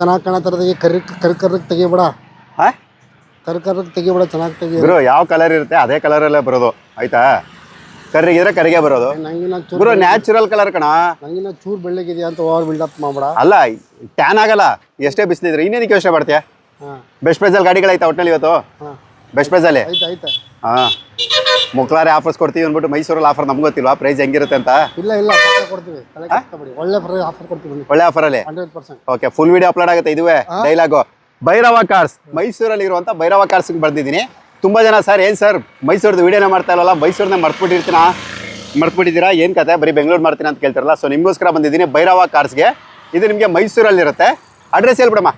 ಚೆನ್ನಾಗಿ ಕಾಣತ್ತರದಾಗೆ ಕರಿ ಕರ್ ಕರ್ರಗ್ ತೆಗಿಬೇಡ. ಹಾ? ಕರ್ ಕರ್ರಗ್ ತೆಗಿಬೇಡ ಚೆನ್ನಾಗಿ ತೆಗಿ ಗುರು ಯಾವ ಕಲರ್ ಇರುತ್ತೆ ಅದೇ ಕಲರಲ್ಲೇ ಬರೋದು. ಆಯ್ತಾ? ಕರ್ರಿಗಿದ್ರೆ ಕರಿಗೆ ಬರೋದು. ನಂಗಿನ ಚೂರು ಗುರು ನ್ಯಾಚುರಲ್ ಕಲರ್ ಕಣ. ನಂಗಿನ ಚೂರು ಬೆಳ್ಳಗಿದೆಯಾ ಅಂತ ಓವರ್ ಬಿಲ್ಡಪ್ ಮಾಡ್ಬೇಡ. ಅಲ್ಲ ಟ್ಯಾನ್ ಆಗಲ್ಲ. ಎಷ್ಟೇ ಬಿಸಿಲಿದ್ರೆ ಇನ್ನೇನಕ್ಕೆ ಯೋಚನೆ ಮಾಡ್ತೀಯ ಹಾಂ. ಬೆಸ್ಟ್ ಪ್ರೈಸಲ್ಲಿ ಗಾಡಿಗಳಾಯ್ತಾ ಒಟ್ಟಿನಲ್ಲಿ ಇವತ್ತು? ಹಾಂ. ಬೆಸ್ಟ್ ಪ್ರೈಸಲ್ಲಿ ಆಯ್ತಾ ಆಯ್ತು. ಹಾಂ. ಮುಕ್ಲಾರೆ ಆಫರ್ಸ್ ಕೊಡ್ತೀವಿ ಅಂದ್ಬಿಟ್ಟು ಮೈಸೂರಲ್ಲಿ ಆಫರ್ ನಮ್ಗೆ ಗೊತ್ತಿಲ್ವಾ? ಪ್ರೈಸ್ ಹೆಂಗಿರುತ್ತೆ ಅಂತ? ಇಲ್ಲ ಇಲ್ಲ ಪಕ್ಕ ಕೊಡ್ತೀವಿ. ತಲೆ ಕೆಡಿಸ್ಕೊಬೇಡಿ. ಒಳ್ಳೆ ಫ್ರೈ ಆಫರ್ ಕೊಡ್ತೀವಿ ಒಳ್ಳೆ ಆಫರಲ್ಲಿ hundred percent okay full video upload ಆಗುತ್ತೆ ಇದುವೇ. ಡೈಲಾಗು ಭೈರವ ಕಾರ್ಸ್ ಮೈಸೂರಲ್ಲಿ ಇರುವಂಥ ಭೈರವ ಕಾರ್ಸ್ ಬರ್ದಿದ್ದೀನಿ. ತುಂಬಾ ಜನ ಸರ್ ಏನ್ ಸರ್ ಮೈಸೂರ್ದು ವಿಡಿಯೋನೇ ಮಾಡ್ತಾ ಇಲ್ಲಲ್ಲ ಮೈಸೂರನ್ನ ಮರ್ತ್ಬಿಟ್ಟಿರ್ತೀನ? ಮರ್ತ್ಬಿಟ್ಟಿದ್ದೀರಾ? ಏನು ಕತೆ? ಬರೀ ಬೆಂಗಳೂರು ಮಾಡ್ತೀನಿ ಅಂತ ಕೇಳ್ತಾರಲ್ಲ. ಸೊ ನಿಮಗೋಸ್ಕರ ಬಂದಿದ್ದೀನಿ ಭೈರವ ಕಾರ್ಸ್ಗೆ ಇದು ನಿಮಗೆ ಮೈಸೂರಲ್ಲಿರುತ್ತೆ. ಅಡ್ರೆಸ್ ಹೇಳ್ಬಿಡಮ್ಮ.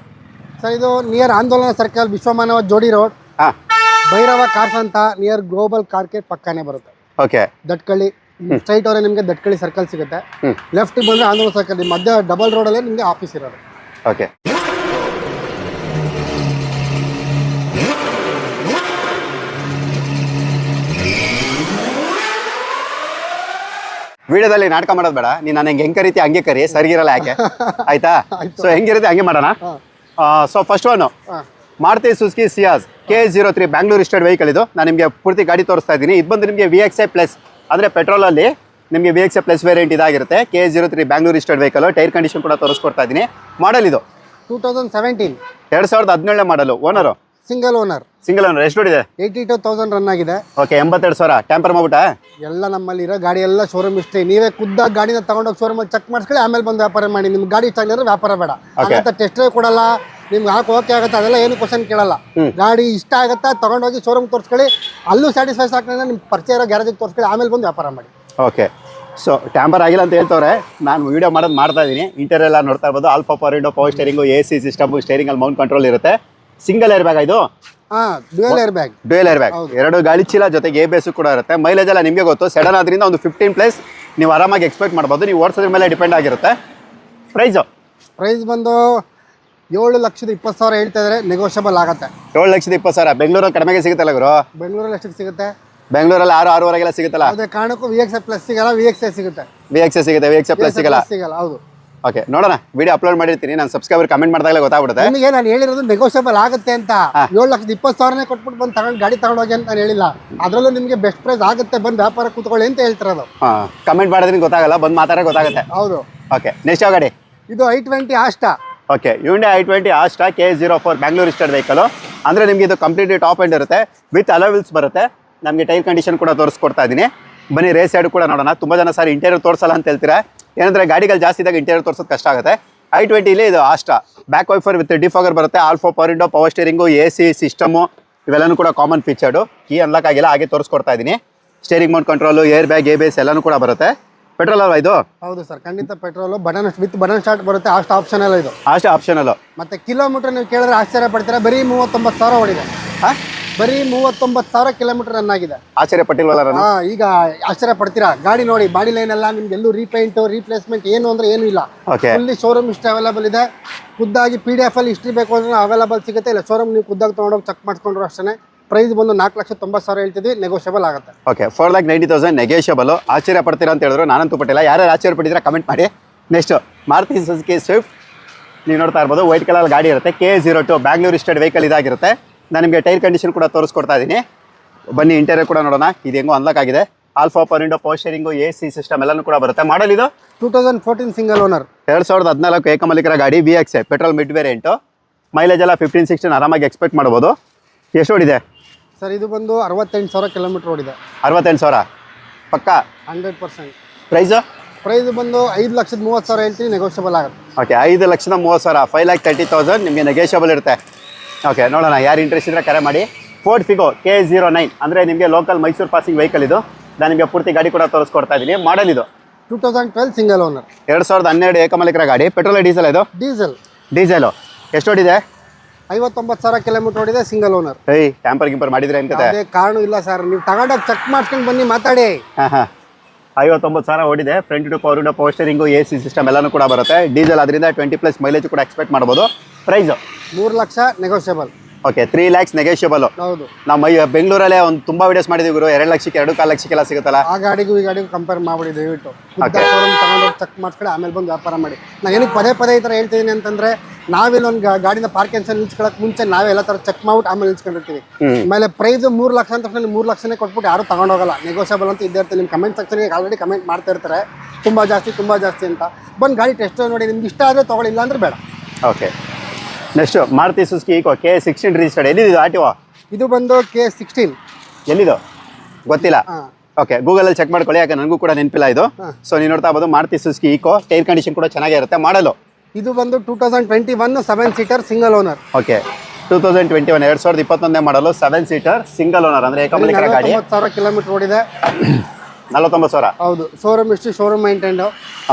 ಸರ್ ಇದು near Andolana circle Vishwamanava Jodi road ಹಾಂ. ಭೈರವ ಕಾರ್ಸ್ ಅಂತ ನಿಯರ್ ಗ್ಲೋಬಲ್ ಕಾರ್ಕೆಟ್ ಪಕ್ಕನೇ ಬರುತ್ತೆ. ಓಕೆ ದಟ್ಕಳ್ಳಿ ಸ್ಟ್ರೈಟ್ ಅವರೇ ನಿಮಗೆ ದಟ್ಕಳ್ಳಿ ಸರ್ಕಲ್ ಸಿಗುತ್ತೆ. ಲೆಫ್ಟ್ ಬಂದ್ರೆ ಆಂಧ್ರ ಸರ್ಕಲ್ ಮಧ್ಯ ಡಬಲ್ ರೋಡಲ್ಲೇ ನಿಮಗೆ ಆಫೀಸ್ ಇರೋದು. ಓಕೆ ವಿಡಿಯೋದಲ್ಲಿ ನಾಟಕ ಮಾಡೋದು ಬೇಡ. ನೀನು ನಾನು ಹೆಂಗೆ ಹೆಂಗೆ ಕರಿತಿ ಹಂಗೆ ಕರಿ ಸರಿಗಿರಲ್ಲ ಯಾಕೆ? ಆಯ್ತಾ? ಸೊ ಹೆಂಗಿರುತ್ತೆ ಹಂಗೆ ಮಾಡೋಣ? So first one Maruti Suzuki Ciaz K zero three Bangalore state vehicle ಇದು. ನಾನು ನಿಮಗೆ ಪೂರ್ತಿ ಗಾಡಿ ತೋರಿಸ್ತಾ ಇದ್ದೀನಿ. ಇದು ಬಂದು ನಿಮಗೆ ವಿ ಎಕ್ಸ್ ಐ ಪ್ಲಸ್ ಅಂದರೆ ಪೆಟ್ರೋಲಲ್ಲಿ ನಿಮಗೆ V X I plus variant ಇದಾಗಿರುತ್ತೆ. K zero three Bangalore state vehicle tyre condition ಕೂಡ ತೋರಿಸ್ಕೊಡ್ತಾ ಇದ್ದೀನಿ. ಮಾಡಲ್ ಇದು? ಟೂ ತೌಸಂಡ್ ಸೆವೆಂಟೀನ್ ಎರಡು ಸಾವಿರದ ಹದಿನೇಳನೇ ಮಾಡಲು owner single owner single owner ಎಷ್ಟು ಇದೆ ಏಯ್ಟಿ ಟೂ ತೌಸಂಡ್ ರನ್ ಆಗಿದೆ. ಓಕೆ ಎಂಬತ್ತೆರಡು ಸಾವಿರ. ಟ್ಯಾಂಪರ್ ಮಾಡ್ಬಿಟ್ಟ? ಎಲ್ಲ ನಮ್ಮಲ್ಲಿ ಇರೋ ಗಾಡಿ ಎಲ್ಲ ಶೋರೂಮ್ ಇಷ್ಟೇ. ನೀವೇ ಖುದ್ದ ಗಾಡಿನ ತಗೊಂಡೋಗಿ ಶೋರೂಮಲ್ಲಿ ಚೆಕ್ ಮಾಡಿಸ್ಕೊಳ್ಳಿ ಆಮೇಲೆ ಬಂದು ವ್ಯಾಪಾರ ಮಾಡಿ. ನಿಮ್ಗೆ ಗಾಡಿ ಇಷ್ಟ ಆಗಿದ್ರೆ ವ್ಯಾಪಾರ ಬೇಡ. ಟೆಸ್ಟ್ ಕೊಡಲ್ಲ. ನಿಮ್ಗೆ ಹಾಕಿ ಓಕೆ ಆಗುತ್ತೆ ಅದೆಲ್ಲ ಏನು ಕ್ವಶನ್ ಕೇಳಲ್ಲ. ಗಾಡಿ ಇಷ್ಟ ಆಗುತ್ತಾ ತೊಗೊಂಡೋಗಿ ಶೋರೂಮ್ ತೋರಿಸ್ಕೊಳ್ಳಿ ಅಲ್ಲೂ ಸ್ಯಾಟಿಸ್ಫೈಸ್ ಆಗ್ತದೆ ನಿಮ್ಮ ಪರಿಚಯ ಇರೋ ಗ್ಯಾರೇಜಿಗೆ ತೋರಿಸ್ಕೊಳ್ಳಿ ಆಮೇಲೆ ಬಂದು ವ್ಯಾಪಾರ ಮಾಡಿ. ಓಕೆ ಸೊ ಟ್ಯಾಂಪರ್ ಆಗಿಲ್ಲ ಅಂತ ಹೇಳ್ತವ್ರೆ ನಾನು ವೀಡಿಯೋ ಮಾಡೋದು ಮಾಡ್ತಾ ಇದ್ದೀನಿ. ಇಂಟೀರಿಯರ್ ಎಲ್ಲ ನೋಡ್ತಾ ಇರ್ಬೋದು also power window power steering A C system ಸ್ಟೇರಿಂಗಲ್ಲಿ mount control ಇರುತ್ತೆ. ಸಿಂಗಲ್ ಏರ್ ಬ್ಯಾಗ್ ಇದು? ಹಾಂ dual air bag dual air bag ಎರಡು ಗಾಳಿ ಚೀಲ ಜೊತೆಗೆ ಎ ಬೇಸು ಕೂಡ ಇರುತ್ತೆ. ಮೈಲೇಜ್ ಎಲ್ಲ ನಿಮಗೆ ಗೊತ್ತು. ಸಡನ್ ಆದ್ರಿಂದ ಒಂದು ಫಿಫ್ಟೀನ್ ಪ್ಲೇಸ್ ನೀವು ಆರಾಮಾಗಿ ಎಕ್ಸ್ಪೆಕ್ಟ್ ಮಾಡ್ಬೋದು. ನೀವು ಓಡಿಸೋದ್ರ ಮೇಲೆ ಡಿಪೆಂಡ್ ಆಗಿರುತ್ತೆ. ಪ್ರೈಸು ಪ್ರೈಸ್ ಬಂದು ಏಳು ಲಕ್ಷದ ಇಪ್ಪತ್ತು ಸಾವಿರ ಹೇಳ್ತಾ ಇದ್ರೆ ನೆಗೋಷಿಯಬಲ್ ಆಗುತ್ತೆ. ಏಳು ಲಕ್ಷದ ಇಪ್ಪತ್ತು ಸಾವಿರ. ಬೆಂಗಳೂರಲ್ಲಿ ಕಡಿಮೆಗೆ ಸಿಗುತ್ತಲ್ಲ ಗುರು? ಬೆಂಗಳೂರಲ್ಲಿ ಎಷ್ಟಕ್ಕೆ ಸಿಗುತ್ತೆ? ಬೆಂಗಳೂರಲ್ಲಿ ಆರು ಆರೂವರೆಗೆಲ್ಲ ಸಿಗುತ್ತಲ್ಲ? ಅದೇ ಕಾರಣಕ್ಕೂ ವಿ ಎಕ್ಸ್ ಪ್ಲಸ್ ಸಿಗಲ್ಲ ವಿ ಎಕ್ಸ್ ಸಿಗುತ್ತೆ. ವಿ ಎಕ್ಸ್ ಸಿಗುತ್ತೆ ವಿ ಎಕ್ಸ್ ಪ್ಲಸ್ ಸಿಗಲ್ಲ? ಸಿಗಲ್ಲ ಹೌದು. ಓಕೆ ನೋಡೋಣ. ವಿಡಿಯೋ ಅಪ್ಲೋಡ್ ಮಾಡಿರ್ತೀನಿ. ನಾನು ಸಬ್ಸ್ಕ್ರೈಬರ್ ಕಮೆಂಟ್ ಮಾಡಿದಾಗಲೇ ಗೊತ್ತಾಗ್ಬಿಡುತ್ತೆ. ನಿಮಗೆ ನಾನು ಹೇಳಿರೋದು ನೆಗೋಷಿಯಬಲ್ ಆಗುತ್ತೆ ಅಂತ. ಏಳು ಲಕ್ಷದ ಇಪ್ಪತ್ತು ಸಾವಿರನೇ ಕೊಟ್ಬಿಟ್ಟು ಬಂದು ತಗೊಂಡು ಗಾಡಿ ತಗೊಂಡೋಗಿ ಅಂತ ನಾನು ಹೇಳಿಲ್ಲ. ಅದರಲ್ಲೂ ನಿಮಗೆ ಬೆಸ್ಟ್ ಪ್ರೈಸ್ ಆಗುತ್ತೆ. ಬಂದು ವ್ಯಾಪಾರ ಕೂತ್ಕೊಳ್ಳಿ ಅಂತ ಹೇಳ್ತಿರೋದು. ಹಾಂ ಕಮೆಂಟ್ ಮಾಡಿದ್ರೆ ಗೊತ್ತಾಗಲ್ಲ ಬಂದು ಮಾತಾಡೋ ಗೊತ್ತಾಗುತ್ತೆ. ಹೌದು. ಓಕೆ ನೆಕ್ಸ್ಟ್ ಯಾವ ಗಾಡಿ? ಇದು i twenty Asta okay Hyundai i twenty Asta K zero four Bangalore state vehicle ಅಂದರೆ ನಿಮಗೆ ಇದು ಕಂಪ್ಲೀಟ್ಲಿ ಟಾಪ್ ಎಂಡ್ ಇರುತ್ತೆ. ವಿತ್ ಅಲವಿಲ್ಸ್ ಬರುತ್ತೆ. ನಮಗೆ ಟೈರ್ ಕಂಡೀಷನ್ ಕೂಡ ತೋರಿಸ್ಕೊಡ್ತಾ ಇದ್ದೀನಿ ಬನ್ನಿ ರೇಸ್ ಸೈಡ್ ಕೂಡ ನೋಡೋಣ. ತುಂಬ ಜನ ಸರ್ ಇಂಟೀರಿಯರ್ ತೋರಿಸಲ್ಲ ಅಂತ ಹೇಳ್ತೀರಾ? ಏನಂದರೆ ಗಾಡಿಗಳು ಜಾಸ್ತಿ ಇದ್ದಾಗ ಇಂಟೀರಿಯರ್ ತೋರಿಸೋದು ಕಷ್ಟ ಆಗುತ್ತೆ. ಐ ಟ್ವೆಂಟಿಲಿ ಇದು Asta back wiper with defogger ಬರುತ್ತೆ. Also power window power steering A C system ಇವೆಲ್ಲನೂ ಕೂಡ ಕಾಮನ್ ಫೀಚರ್ಡು ಕೀ ಅನ್ಲಾಕ್ ಆಗಿಲ್ಲ, ಹಾಗೆ ತೋರಿಸ್ಕೊಡ್ತಾ ಇದ್ದೀನಿ steering mount control air bag A base ಎಲ್ಲನೂ ಕೂಡ ಬರುತ್ತೆ. ಪೆಟ್ರೋಲ್ ಅಲ್ವಾ ಇದು? ಹೌದು ಸರ್ ಖಂಡಿತ petrol button with button start ಬರುತ್ತೆ ಅಷ್ಟು ಆಪ್ಷನ್ ಅಲ್ಲ ಇದು. ಅಷ್ಟೇ ಆಪ್ಷನ್ ಅಲ್ಲ. ಮತ್ತೆ ಕಿಲೋಮೀಟರ್ ನೀವು ಕೇಳಿದ್ರೆ ಆಶ್ಚರ್ಯ ಪಡ್ತೀರಾ ಬರೀ ಮೂವತ್ತೊಂಬತ್ತು ಸಾವಿರ ಓಡಿದೆ. ಬರೀ ಮೂವತ್ತೊಂಬತ್ತು ಸಾವಿರ ಕಿಲೋಮೀಟರ್ ರನ್ ಆಗಿದೆ. ಆಶ್ಚರ್ಯ ಪಟ್ಟಿಲ್ವಲ್ಲ ನಾನು? ಹಾ ಈಗ ಆಶ್ಚರ್ಯ ಪಡ್ತೀರಾ? ಗಾಡಿ ನೋಡಿ ಬಾಡಿ ಲೈನ್ ಎಲ್ಲ ನಿಮ್ಗೆ ಎಲ್ಲೂ ರೀಪೇಂಟ್ ರೀಪ್ಲೇಸ್ಮೆಂಟ್ ಏನು ಅಂದ್ರೆ ಏನು ಇಲ್ಲ. ಓಕೆ ಫುಲ್ಲಿ ಶೋರೂಮ್ ಇಷ್ಟು ಅವೈಲೇಬಲ್ ಇದೆ. ಖುದ್ದಾಗಿ ಪಿ ಡಿ ಎಫ್ ಅಲ್ಲಿ ಹಿಸ್ಟ್ರಿ ಬೇಕು ಅಂದ್ರೆ ಅವೈಲಬಲ್ ಸಿಗುತ್ತೆ. ಇಲ್ಲ ಶೋರೂಮ್ ನೀವು ಖುದ್ದಾಗಿ ತೊಗೊಂಡೋಗಿ ಚೆಕ್ ಮಾಡ್ಕೊಂಡ್ರು ಅಷ್ಟೇ ಪ್ರೈಸ್ ಬಂದು ನಾಲ್ಕು ಲಕ್ಷ ತೊಂಬತ್ತು ಸಾವಿರ ಹೇಳ್ತಿದ್ವಿ ನೆಗೋಷಿಯಬಲ್ ಆಗುತ್ತೆ. Okay four lakh ninety thousand negotiable ಆಶ್ಚರ್ಯ ಪಡ್ತೀರಾ ಅಂತ ಹೇಳಿದ್ರು. ನಾನಂತೂ ಪಟ್ಟಿಲ್ಲ. ಯಾರ್ಯಾರು ಆಶ್ಚರ್ಯ ಪಡಿದ್ರೆ ಕಮೆಂಟ್ ಮಾಡಿ. ನೆಕ್ಸ್ಟ್ ಮಾರುತಿ ಸುಜುಕಿ ಸ್ವಿಫ್ಟ್ ನೀವು ನೋಡ್ತಾ ಇರ್ಬೋದು ವೈಟ್ ಕಲರ್ ಗಾಡಿ ಇರುತ್ತೆ. K zero two Bangalore state vehicle ಇದಾಗಿರುತ್ತೆ. ನಾನು ನಿಮಗೆ ಟೈರ್ ಕಂಡೀಷನ್ ಕೂಡ ತೋರಿಸ್ಕೊಡ್ತಾ ಇದ್ದೀನಿ. ಬನ್ನಿ ಇಂಟೀರಿಯರ್ ಕೂಡ ನೋಡೋಣ. ಇದು ಹೆಂಗೋ ಅನ್ಲಾಕ್ ಆಗಿದೆ. Alpha window power steering A C system ಎಲ್ಲನೂ ಕೂಡ ಬರುತ್ತೆ. ಮಾಡಲ್ ಇದು? Two thousand fourteen single owner ಎರಡು ಸಾವಿರದ ಹದಿನಾಲ್ಕು ಏಕಮಲಿಕರ ಗಾಡಿ B X petrol mid variant mileage ಎಲ್ಲ ಫಿಫ್ಟೀನ್ ಸಿಕ್ಸ್ಟೀನ್ ಆರಾಮಾಗಿ ಎಕ್ಸ್ಪೆಕ್ಟ್ ಮಾಡ್ಬೋದು. ಎಷ್ಟು ಓಡಿದೆ? ಸರ್ ಇದು ಬಂದು ಅರವತ್ತೆಂಟು ಸಾವಿರ ಕಿಲೋಮೀಟರ್ ಓಡಿದೆ. ಅರವತ್ತೆಂಟು ಸಾವಿರ? ಪಕ್ಕ? Hundred percent. ಪ್ರೈಸ್ ಪ್ರೈಸ್ ಬಂದು ಐದು ಲಕ್ಷದ ಮೂವತ್ತು ಸಾವಿರ ಹೇಳ್ತೀನಿ ನೆಗೋಷಿಯಬಲ್ ಆಗುತ್ತೆ. ಓಕೆ ಐದು ಲಕ್ಷದ ಮೂವತ್ತು ಸಾವಿರ ಫೈವ್ ಲ್ಯಾಕ್ ತರ್ಟಿ ತೌಸಂಡ್ ನಿಮಗೆ ನೆಗೋಷಿಯಬಲ್ ಇರುತ್ತೆ. ಓಕೆ ನೋಡೋಣ ಯಾರು ಇಂಟ್ರೆಸ್ಟ್ ಇದ್ದರೆ ಕರೆ ಮಾಡಿ. Ford Figo K zero nine ಅಂದರೆ ನಿಮಗೆ ಲೋಕಲ್ ಮೈಸೂರು ಪಾಸಿಂಗ್ ವೆಹಿಕಲ್ ಇದು. ನಾನು ನಿಮಗೆ ಪೂರ್ತಿ ಗಾಡಿ ಕೂಡ ತೋರಿಸ್ಕೊಡ್ತಾ ಇದ್ದೀನಿ ಮಾಡಲ್ ಇದು. Two thousand twelve single owner ಎರಡು ಸಾವಿರದ ಹನ್ನೆರಡು ಏಕಮಲಿಕರ ಗಾಡಿ. ಪೆಟ್ರೋಲ್ ಡೀಸೆಲ್ ಇದು? ಡೀಸೆಲ್ ಡೀಸೆಲು ಎಷ್ಟು ಓಡಿದೆ ಐವತ್ತೊಂಬತ್ತು ಸಾವಿರ ಕಿಲೋಮೀಟರ್ ಓಡಿದೆ ಸಿಂಗಲ್ ಓನರ್ ಏಯ್ ಟ್ಯಾಂಪರ್ ಗಿಂಪರ್ ಮಾಡಿದ್ರೆ ಅಂತ ಯಾವುದೇ ಕಾರಣ ಇಲ್ಲ ಸರ್ ನೀವು ತಗೊಂಡೋಗಿ ಚೆಕ್ ಮಾಡ್ಕೊಂಡು ಬನ್ನಿ ಮಾತಾಡಿ. ಐವತ್ತೊಂಬತ್ತು ಸಾವಿರ ಓಡಿದೆ. Front two power window power steering A C system ಎಲ್ಲನೂ ಕೂಡ ಬರುತ್ತೆ. ಡೀಸೆಲ್ ಅದರಿಂದ ಟ್ವೆಂಟಿ ಪ್ಲಸ್ ಮೈಲೇಜ್ ಕೂಡ ಎಕ್ಸ್ಪೆಕ್ಟ್ ಮಾಡ್ಬೋದು. ಪ್ರೈಸು ಮೂರು lakh negotiable okay three lakhs negotiable ಹೌದು. ನಾವು ಮೈ ಬೆಂಗಳೂರಲ್ಲೇ ಒಂದು ತುಂಬಾ ವಿಡಿಯೋಸ್ ಮಾಡಿದೀವಿ ಗುರು. ಎರಡು ಲಕ್ಷಕ್ಕೆ ಎರಡು ಕಾಲು ಲಕ್ಷಕ್ಕೆಲ್ಲ ಸಿಗುತ್ತಲ್ಲ? ಆ ಗಾಡಿಗೂ ಈ ಗಾಡಿಗೂ ಕಂಪೇರ್ ಮಾಡಿ ದಯವಿಟ್ಟು. ತಗೊಂಡು ತಗೊಂಡೋಗಿ ಚೆಕ್ ಮಾಡ್ಸ್ಕೊಂಡು ಆಮೇಲೆ ಬಂದು ವ್ಯಾಪಾರ ಮಾಡಿ. ನಾನು ಏನಕ್ಕೆ ಪದೇ ಪದೇ ಈ ಥರ ಹೇಳ್ತಿದ್ದೀನಿ ಅಂತಂದ್ರೆ ನಾವಿಲ್ಲೊಂದು ಗಾಡಿನ ಪಾರ್ಕಿಂಗ್ಸ್ ನಿಲ್ಸ್ಕೊಳಕ್ ಮುಂಚೆ ನಾವೇ ಎಲ್ಲ ಥರ ಚೆಕ್ ಮಾಡ್ಬಿಟ್ಟು ಆಮೇಲೆ ನಿಲ್ಸ್ಕೊಂಡಿರ್ತೀವಿ. ಆಮೇಲೆ ಪ್ರೈಸ್ ಮೂರು ಲಕ್ಷ ಅಂತ ತಕ್ಷಣ ಮೂರು ಲಕ್ಷನೇ ಕೊಟ್ಬಿಟ್ಟು ಯಾರು ತಗೊಂಡೋಗಲ್ಲ. ನೆಗೋಷಿಯಬಲ್ ಅಂತ ಇದ್ದೇ ಇರ್ತಾರೆ. ನಿಮ್ಮ ಕಮೆಂಟ್ ಸೆಕ್ಷನ್ಗೆ ಆಲ್ರೆಡಿ ಕಮೆಂಟ್ ಮಾಡ್ತಾ ಇರ್ತಾರೆ. ತುಂಬ ಜಾಸ್ತಿ ತುಂಬ ಜಾಸ್ತಿ ಅಂತ. ಬಂದು ಗಾಡಿ ಟೆಸ್ಟ್ ನೋಡಿ ನಿಮ್ಗೆ ಇಷ್ಟ ಆದರೆ ತಗೊಳ್ಳಿಲ್ಲ ಅಂದ್ರೆ ಬೇಡ. Okay next Maruti Suzuki Eeco K sixteen registered ಎಲ್ಲಿದೆ ಆರ್ ಟಿ ಒ ಇದು ಬಂದು ಕೆ ಸಿಕ್ಸ್ಟೀನ್ ಎಲ್ಲಿದು? ಗೊತ್ತಿಲ್ಲ. ಓಕೆ ಗೂಗಲಲ್ಲಿ ಚೆಕ್ ಮಾಡ್ಕೊಳ್ಳಿ. ಯಾಕೆ ನನಗೂ ಕೂಡ ನೆನಪಿಲ್ಲ ಇದು. ಸೊ ನೀವು ನೋಡ್ತಾ ಇರ್ಬೋದು Maruti Suzuki Eeco tyre condition ಕೂಡ ಚೆನ್ನಾಗಿರುತ್ತೆ ಮಾಡಲು ಇದು ಬಂದು two thousand twenty one seven seater single owner okay two thousand twenty one ಎರಡ್ ಸಾವಿರದ ಇಪ್ಪತ್ತೊಂದನೇ ಮಾಡಲು ಸೆವೆನ್ ಸೀಟರ್ ಸಿಂಗಲ್ ಓನರ್ ಅಂದ್ರೆ ಏಕಮಲಿಕರ ಗಾಡಿ ಸಾವಿರ ಕಿಲೋಮೀಟರ್ ಓಡಿದೆ. ನಲವತ್ತೊಂಬತ್ತು ಸಾವಿರ? ಹೌದು. ಶೋರೂಮ್ ಇಷ್ಟು ಶೋರೂಮ್ ಮೈಂಟೈನ್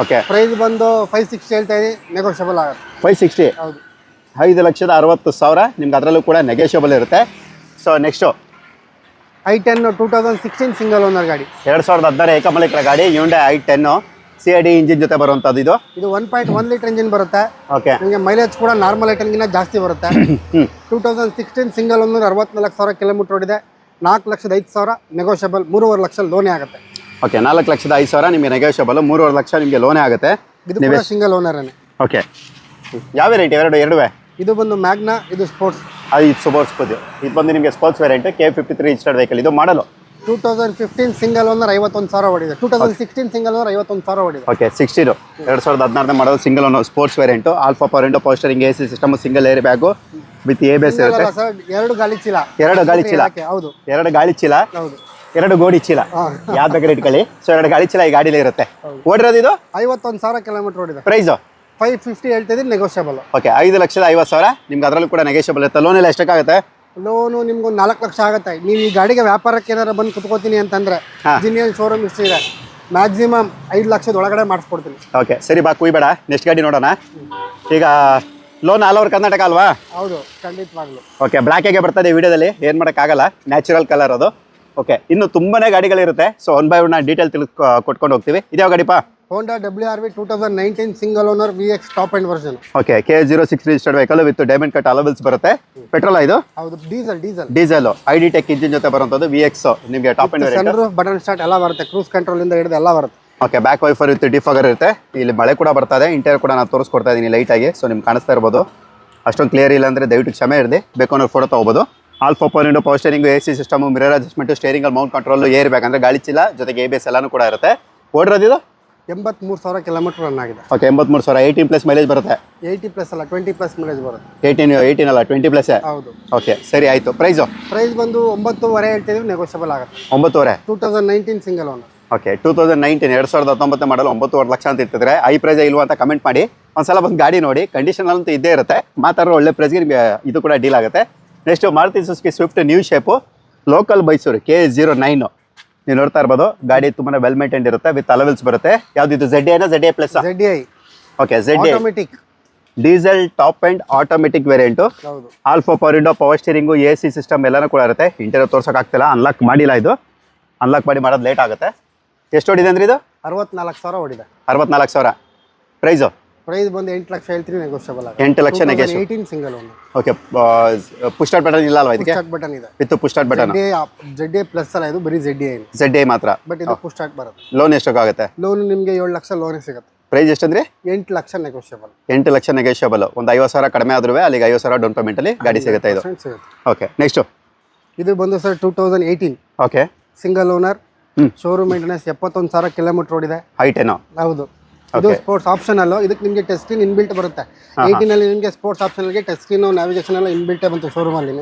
ಓಕೆ ಪ್ರೈಸ್ ಬಂದು ಫೈವ್ ಸಿಕ್ಸ್ಟಿ ಹೇಳ್ತಾ ಇದೆ ನೆಗೋಷಿಯಬಲ್ ಆಗುತ್ತೆ. ಫೈವ್ ಸಿಕ್ಸ್ಟಿ ಹೌದು. ಐದು ಲಕ್ಷದ ಅರವತ್ತು ಸಾವಿರ ನಿಮ್ಗೆ ಅದರಲ್ಲೂ ಕೂಡ ನೆಗೋಷಿಯಬಲ್ ಇರುತ್ತೆ. So next i ten two thousand sixteen single owner ಗಾಡಿ. ಎರಡು ಸಾವಿರದ ಹದಿನಾರು ಏಕಮಲಿಕರ ಗಾಡಿ Hyundai i ten C I D engine ಜೊತೆ ಬರುವಂತದ್ದು ಇದು? ಇದು one point one litre engine ಬರುತ್ತೆ. ಓಕೆ ನಿಮಗೆ ಮೈಲೇಜ್ ಕೂಡ ನಾರ್ಮಲ್ ಐಟನ್ಗಿಂತ ಜಾಸ್ತಿ ಬರುತ್ತೆ. Two thousand sixteen single owner ಅರವತ್ನಾಲ್ಕು ಸಾವಿರ ಕಿಲೋಮೀಟರ್ ಓಡಿದೆ. ನಾಲ್ಕು ಲಕ್ಷದ ಐದು ಸಾವಿರ ನೆಗೋಷಿಯಬಲ್ ಮೂರುವರೆ ಲಕ್ಷ ಲೋನೇ ಆಗುತ್ತೆ. ಓಕೆ ನಾಲ್ಕು ಲಕ್ಷದ ಐದು ಸಾವಿರ ನಿಮಗೆ ನೆಗೋಷಿಯಬಲ್ ಮೂರುವರೆ ಲಕ್ಷ ನಿಮಗೆ ಲೋನೇ ಆಗುತ್ತೆ. ಇದು ಸಿಂಗಲ್ ಓನರೇ ಓಕೆ ಯಾವ ವೆರೈಟಿ ಎರಡು ಎರಡುವೆ ಇದು ಬಂದು ಮ್ಯಾಗ್ನಾ ಇದು ಸ್ಪೋರ್ಟ್ಸ್ ಅದು ಇದು ಸೂಪರ್ ಸ್ಪೋರ್ಟ್ಸ್ ಇದು ಬಂದು ನಿಮಗೆ sports variety K fifty three registered vehicle ಇದು model? Two thousand fifteen single owner ಐವತ್ತೊಂದು ಸಾವಿರ ಓಡಿದೆ. Two thousand sixteen single owner ಐವತ್ತೊಂದು ಸಾವಿರ ಓಡಿದೆ. ಓಕೆ ಸಿಕ್ಸ್ಟೀನು ಎರಡು ಸಾವಿರದ ಹದಿನಾರನೇ ಮಾಡೋದು single owner sports variant alpha power window power steering A C system single air bag with a base ಇರುತ್ತೆ. ಸರ್ ಎರಡು ಗಾಳಿ ಚೀಲ. ಎರಡು ಗಾಳಿ ಚೀಲ. ಹೌದು. ಎರಡು ಗಾಳಿ ಚೀಲ ಹೌದು. ಎರಡು ಗೋಡಿ ಚೀಲ. ಯಾವ್ದು ಬೇಕಾದ್ರೆ ಇಟ್ಕೊಳ್ಳಿ. ಸೊ ಎರಡು ಗಾಳಿ ಚೀಲ ಈ ಗಾಡಿಲಿ ಇರುತ್ತೆ. ಓಡಿರೋದು ಇದು? ಐವತ್ತೊಂದು ಸಾವಿರ ಕಿಲೋಮೀಟರ್ ಓಡಿದೆ. ಪ್ರೈಸು ಫೈವ್ ಫಿಫ್ಟಿ ಹೇಳ್ತಿದ್ದೀನಿ ನೆಗೋಷಿಯಬಲ್ ಓಕೆ ಐದು ಲಕ್ಷದ ಐವತ್ತು ಸಾವಿರ. ನಿಮ್ಗೆ ಅದರಲ್ಲೂ ಕೂಡ ನೆಗೋಷಿಯಬಲ್ ಇರುತ್ತೆ. ಲೋನ್ ಎಲ್ಲ ಎಷ್ಟಕ್ಕಾಗುತ್ತೆ? ಲೋನು ನಿಮ್ಗೊಂದು ನಾಲ್ಕು ಲಕ್ಷ ಆಗುತ್ತೆ. ನೀವು ಈ ಗಾಡಿಗೆ ವ್ಯಾಪಾರಕ್ಕೆ ಏನಾರು ಬಂದು ಕುತ್ಕೋತೀನಿ ಅಂತಂದ್ರೆ. ಜಿನಿಯಲ್ ಶೋರೂಮ್ ಇಷ್ಟ ಇದೆ. ಮ್ಯಾಕ್ಸಿಮಮ್ ಐದು ಲಕ್ಷದ ಒಳಗಡೆ ಮಾಡಿಸ್ಕೊಡ್ತೀನಿ. ಓಕೆ ಸರಿ ಬಾ ಕುಯ್ಬೇಡ. ನೆಕ್ಸ್ಟ್ ಗಾಡಿ ನೋಡೋಣ. ಈಗ ಲೋನ್ ಆಲ್ ಓವರ್ ಕರ್ನಾಟಕ ಅಲ್ವಾ? ಹೌದು ಖಂಡಿತವಾಗ್ಲು. ಓಕೆ ಬ್ಲ್ಯಾಕಿಗೆ ಬರ್ತದೆ ವಿಡಿಯೋದಲ್ಲಿ? ಏನು ಮಾಡೋಕ್ಕಾಗಲ್ಲ ನ್ಯಾಚುರಲ್ ಕಲರ್ ಅದು. ಓಕೆ ಇನ್ನು ತುಂಬಾನೇ ಗಾಡಿಗಳಿರುತ್ತೆ. So one by one detail ತಿಳ್ಕೊ ಕೊಟ್ಕೊಂಡು ಹೋಗ್ತೀವಿ. ಇದ್ಯಾವ ಗಾಡಿಪಾ Honda W R V two thousand nineteen single owner V X top end version okay K zero six registered vehicle with diamond cut alloy wheels ಬರುತ್ತೆ. Petrol ಇದು? ಹೌದು diesel diesel diesel I D tech engine ಜೊತೆ ಬರುವಂಥದ್ದು V X ನಿಮಗೆ top end sun button start ಎಲ್ಲ ಬರುತ್ತೆ. Cruise control ಇಂದ ಹಿಡಿದು ಎಲ್ಲ ಬರುತ್ತೆ. Okay back wiper with defogger ಇರುತ್ತೆ. ಇಲ್ಲಿ ಮಳೆ ಕೂಡ ಬರ್ತಾ ಇದೆ. ಇಂಟೀರಿಯರ್ ಕೂಡ ನಾನು ತೋರಿಸ್ಕೊಡ್ತಾ ಇದ್ದೀನಿ ಲೈಟಾಗಿ ಸೊ ನಿಮ್ಗೆ ಕಾಣಿಸ್ತಾ ಇರ್ಬೋದು. ಅಷ್ಟೊಂದು ಕ್ಲಿಯರ್ ಇಲ್ಲ ಅಂದರೆ ದಯವಿಟ್ಟು ಕ್ಷಮೆ ಇರಲಿ ಬೇಕು ಅನ್ನೋ ಫೋಟೋ ತೊಗೋಬೋದು. Alpha power power steering A C system mirror adjustment steering mount control air bag ಅಂದರೆ ಗಾಳಿ ಚಿಲ್ಲ ಜೊತೆಗೆ ಎ ಬಿ ಎಸ್ ಎಲ್ಲಾನು ಕೂಡ ಇರುತ್ತೆ. ಓಡಿರೋದು ಎಂಬತ್ಮೂರು ಸಾವಿರ ಕಿಲೋಮೀಟರ್ ರನ್ ಆಗಿದೆ. ಓಕೆ ಎಂಬತ್ಮೂರು ಸಾವಿರ. ಏಯ್ಟೀನ್ ಪ್ಲಸ್ ಮೈಲೇಜ್ ಬರುತ್ತೆ? ಏಯ್ಟಿ ಪ್ಲಸ್ ಅಲ್ಲ ಟ್ವೆಂಟಿ ಪ್ಲಸ್ ಮೈಲೇಜ್ ಬರುತ್ತೆ. ಏಯ್ಟೀನ್ ಏಯ್ಟೀನ್ ಅಲ್ಲ ಟ್ವೆಂಟಿ ಪ್ಲಸ್ ಹೌದು. ಓಕೆ ಸರಿ ಆಯಿತು. ಪ್ರೈಸು ಪ್ರೈಸ್ ಬಂದು ಒಂಬತ್ತುವರೆ ಹೇಳ್ತಿದ್ದೀವಿ ನೆಗೋಷಿಯಬಲ್ ಆಗುತ್ತೆ. ಒಂಬತ್ತುವರೆ? Two thousand nineteen single owner okay two thousand nineteen ಎರಡು ಸಾವಿರದ ಹತ್ತೊಂಬತ್ತು ಮಾಡಲು ಒಂಬತ್ತುವರೆ ಲಕ್ಷ ಅಂತ ಇರ್ತಿದ್ರೆ ಐ ಪ್ರೈಸ್ ಇಲ್ವಾ ಅಂತ ಕಮೆಂಟ್ ಮಾಡಿ. ಒಂದ್ಸಲ ಬಂದು ಗಾಡಿ ನೋಡಿ ಕಂಡೀಷನ್ ಅಂತೂ ಇದ್ದೇ ಇರುತ್ತೆ. ಮಾತಾಡೋ ಒಳ್ಳೆ ಪ್ರೈಸ್ಗೆ ನಿಮಗೆ ಇದು ಕೂಡ ಡೀಲ್ ಆಗುತ್ತೆ. Next Maruti Suzuki Swift new shape local Mysuru K zero nine ನೀವು ನೋಡ್ತಾ ಇರ್ಬೋದು ಗಾಡಿ ತುಂಬಾ ವೆಲ್ ಮೇಂಟೈನ್ ಇರುತ್ತೆ ವಿತ್ ಅಲವೆಲ್ಸ್ ಬರುತ್ತೆ. ಯಾವ್ದು ಇದು? ಝೆಡ್ ಎನ Z A plus Z I okay Z automatic diesel top end automatic variant alpha alpha power window power steering A C system ಎಲ್ಲಾನು ಕೂಡ ಇರುತ್ತೆ. ಇಂಟೀರಿಯರ್ ತೋರ್ಸೋಕ್ಕಾಗ್ತಿಲ್ಲ ಅನ್ಲಾಕ್ ಮಾಡಿಲ್ಲ ಇದು. ಅನ್ಲಾಕ್ ಮಾಡಿ ಮಾಡೋದು ಲೇಟ್ ಆಗುತ್ತೆ. ಎಷ್ಟು ಹೊಡಿದೆ ಅಂದ್ರೆ ಇದು? ಅರವತ್ನಾಲ್ಕು ಸಾವಿರ ಹೊಡಿದೆ ಅರವತ್ನಾಲ್ಕು ಸಾವಿರ. ಪ್ರೈಸು ಪ್ರೈಸ್ ಬಂದು ಎಂಟು ಲಕ್ಷ ಹೇಳ್ತೀನಿ ನೆಗೋಷಿಯಬಲ್ ಎಂಟು ಲಕ್ಷ ನೆಗೆಶ್ eighteen single owner okay push start button ಇಲ್ಲ ಅಲ್ವಾ ಇದಕ್ಕೆ? ಸ್ಟಾರ್ಟ್ ಬಟನ್ ಇದೆ. With push start button Z A plus ಅಲ್ಲ ಇದು ಬರೀ ಜೆಡ್ ಎ ಜೆಡ್ ಎ ಮಾತ್ರ. ಬಟ್ ಇದು ಪುಷ್ ಸ್ಟಾರ್ಟ್ ಬರುತ್ತೆ. ಲೋನ್ ಎಷ್ಟಕ್ಕಾಗುತ್ತೆ ಲೋನ್ ನಿಮಗೆ ಏಳು ಲಕ್ಷ ಲೋನೇ ಸಿಗುತ್ತೆ. ಪ್ರೈಸ್ ಎಷ್ಟಂದ್ರೆ ಎಂಟು ಲಕ್ಷ ನೆಗೋಷಿಯಬಲ್ ಎಂಟು ಲಕ್ಷ ನೆಗೋಷಿಯಬಲ್ ಒಂದು ಐವತ್ತು ಸಾವಿರ ಕಡಿಮೆ ಆದ್ರೂ ಅಲ್ಲಿಗೆ ಐವತ್ತು ಸಾವಿರ ಡೌನ್ ಪೇಮೆಂಟಲ್ಲಿ ಗಾಡಿ ಸಿಗುತ್ತೆ ಇದು. ಓಕೆ ನೆಕ್ಸ್ಟು ಇದು ಬಂದು sir two thousand eighteen okay single owner showroom maintenance ಎಪ್ಪತ್ತೊಂದು ಸಾವಿರ ಕಿಲೋಮೀಟರ್ ಓಡಿದೆ ಹೈಟೇನೋ ಹೌದು. ಇದು ಸ್ಪೋರ್ಟ್ಸ್ ಆಪ್ಷನ್ ಅಲ್ಲ ಇದಕ್ಕೆ ನಿಮಗೆ ಟಚ್ ಸ್ಕ್ರೀನ್ ಇನ್ಬಿಲ್ಟ್ ಬರುತ್ತೆ. ಏಯ್ಟೀನ್ ಅಲ್ಲಿ ನಿಮಗೆ ಸ್ಪೋರ್ಟ್ಸ್ ಆಪ್ಷನ್ಗೆ ಟಚ್ ಸ್ಕ್ರೀನ್ ನಾವಿಗೇಷನ್ ಎಲ್ಲ ಇನ್ಬಿಲ್ಟೇ ಬಂತು ಶೋರೂಮ್ ಅಲ್ಲಿ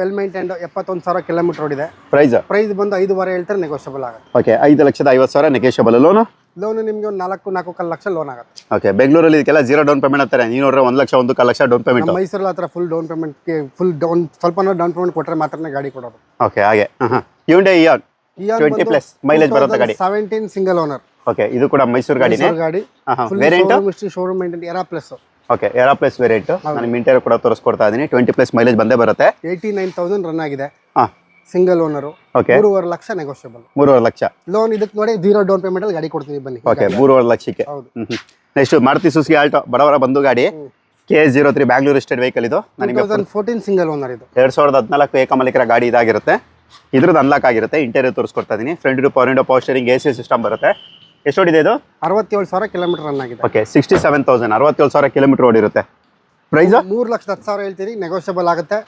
ವೆಲ್ ಮೈಂಟೈನ್ಡ್ ಎಪ್ಪತ್ತೊಂದು ಸಾವಿರ ಕಿಲೋಮೀಟರ್ ಓಡಿದೆ ಪ್ರೈಸ್ ಪ್ರೈಸ್ ಬಂದು ಐದುವರೆ ಹೇಳ್ತಾರೆ ನೆಗೋಷಿಯಬಲ್ ಆಗುತ್ತೆ. ಓಕೆ ಐದು ಲಕ್ಷದ ಐವತ್ತು ಸಾವಿರ ನೆಗೋಷಿಯಬಲ್ ಲೋನು ಲೋನ್ ನಿಮಗೆ ಒಂದು ನಾಲ್ಕು ನಾಲ್ಕು ಕಾಲು ಲಕ್ಷ ಲೋನ್ ಆಗುತ್ತೆ. ಓಕೆ ಬೆಂಗಳೂರಲ್ಲಿ ಇದಕ್ಕೆಲ್ಲ ಜೀರೋ ಡೌನ್ ಪೇಮೆಂಟ್ ಅಂತಾರೆ. ನೀವು ನೋಡ್ರೆ ಒಂದು ಲಕ್ಷ ಒಂದು ಕಾಲು ಲಕ್ಷ ಡೌನ್ ಪೇಮೆಂಟ್ ಮೈಸೂರಲ್ಲಿ ಹತ್ರ ಫುಲ್ ಡೌನ್ ಪೇಮೆಂಟ್ಗೆ ಫುಲ್ ಡೌನ್ ಸ್ವಲ್ಪ ಡೌನ್ ಪೇಮೆಂಟ್ ಕೊಟ್ಟರೆ ಮಾತ್ರನೇ ಗಾಡಿ ಕೊಡೋದು. ಓಕೆ ಹಾಗೆ. ಹಾಂ Hyundai Eon twenty plus mileage ಬರುತ್ತೆ ಗಾಡಿ. ಸೆವೆಂಟೀನ್ ಸಿಂಗಲ್ ಓನರ್ ಓಕೆ ಇದು ಕೂಡ ಮೈಸೂರು ಗಾಡಿನೇ? ಗಾಡಿ. Variant showroom maintain Era plus okay Era plus variant ನಾನು ಇಂಟೀರಿಯರ್ ಕೂಡ ತೋರಿಸ್ಕೊಡ್ತಾ ಇದೀನಿ. ಟ್ವೆಂಟಿ ಪ್ಲಸ್ ಮೈಲೇಜ್ ಬಂದೇ ಬರುತ್ತೆ. ಏಯ್ಟಿ ನೈನ್ ತೌಸಂಡ್ ರನ್ ಆಗಿದೆ. ಹಾಂ. ಸಿಂಗಲ್ ಓನರ್ ಓಕೆ ಮೂರುವರೆ ಲಕ್ಷ ನೆಗೋಷಿಯಬಲ್ ಮೂರುವರೆ ಲಕ್ಷ. ಲೋನ್ ಇದಕ್ಕೆ ನೋಡಿ ಜೀರೋ ಡೌನ್ ಪೇಮೆಂಟ್ ಅಲ್ಲಿ ಗಾಡಿ ಕೊಡ್ತೀನಿ ಬನ್ನಿ. ಓಕೆ ಮೂರುವರೆ ಲಕ್ಷಕ್ಕೆ. ನೆಕ್ಸ್ಟ್ ಮಾರುತಿ ಸುಸ್ಗಿ ಆಲ್ಟೋ ಬಡವರ ಬಂದು ಗಾಡಿ. K S zero three Bangalore state vehicle ಇದು ನನಗೆ ಫೋರ್ಟೀನ್ ಸಿಂಗಲ್ ಓನರ್ ಇದು. ಎರಡು ಸಾವಿರದ ಹದಿನಾಲ್ಕು ಏಕಮಾಲಿಕರ ಗಾಡಿ ಇದಾಗಿರುತ್ತೆ. ಇದ್ರದ್ದು ಅನ್ಲಾಕ್ ಆಗಿರುತ್ತೆ. ಇಂಟೀರಿಯರ್ ತೋರಿಸ್ಕೊಡ್ತಾ ಇದೀನಿ. Front two power window power steering A C system ಬರುತ್ತೆ. ಎಷ್ಟು ಓಡಿದೆ ಇದು ಅರವತ್ತೇಳು ಸಾವಿರ ಕಿಲೋಮೀಟರ್ ರನ್ ಆಗಿದೆ. ಓಕೆ ಸಿಕ್ಸ್ಟಿ ಸೆವೆನ್ ತೌಸಂಡ್ ಅರವತ್ತೇಳು ಸಾವಿರ ಕಿಲೋಮೀಟರ್ ಓಡಿರುತ್ತೆ ಪ್ರೈಸ್ ಮೂರು ಲಕ್ಷದ ಹತ್ತು ಸಾವಿರ ಹೇಳ್ತೀರಿ ನೆಗೋಷಿಯಬಲ್ ಆಗುತ್ತೆ.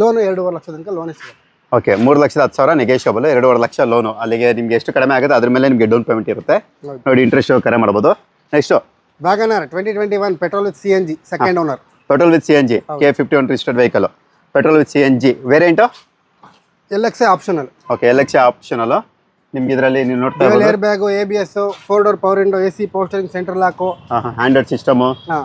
ಲೋನ್ ಎರಡೂವರೆ ಲಕ್ಷದ ತನಕ ಲೋನ್ ಸಿಗುತ್ತೆ. ಓಕೆ ಮೂರು ಲಕ್ಷದ ಹತ್ತು ಸಾವಿರ ನೆಗೆಷಿಯಬಲ್ ಎರಡೂವರೆ ಲಕ್ಷ ಲೋನು ಅಲ್ಲಿಗೆ ನಿಮ್ಗೆ ಎಷ್ಟು ಕಡಿಮೆ ಆಗುತ್ತೆ ಅದ್ರ ಮೇಲೆ ನಿಮಗೆ ಡೌನ್ ಪೇಮೆಂಟ್ ಇರುತ್ತೆ. ನೋಡಿ ಇಂಟ್ರೆಸ್ಟ್ ಕರೆ ಮಾಡ್ಬೋದು. Next WagonR twenty twenty one petrol with C N G second owner petrol with C N G K fifty one registered vehicle petrol with C N G variant L X optional okay L X optional ನಿಮ್ಗೆ ಇದರಲ್ಲಿ ನೀವು ನೋಡ್ತಾ dual air bag A B S four door power window A C power steering central lock hundred system ಹಾಂ.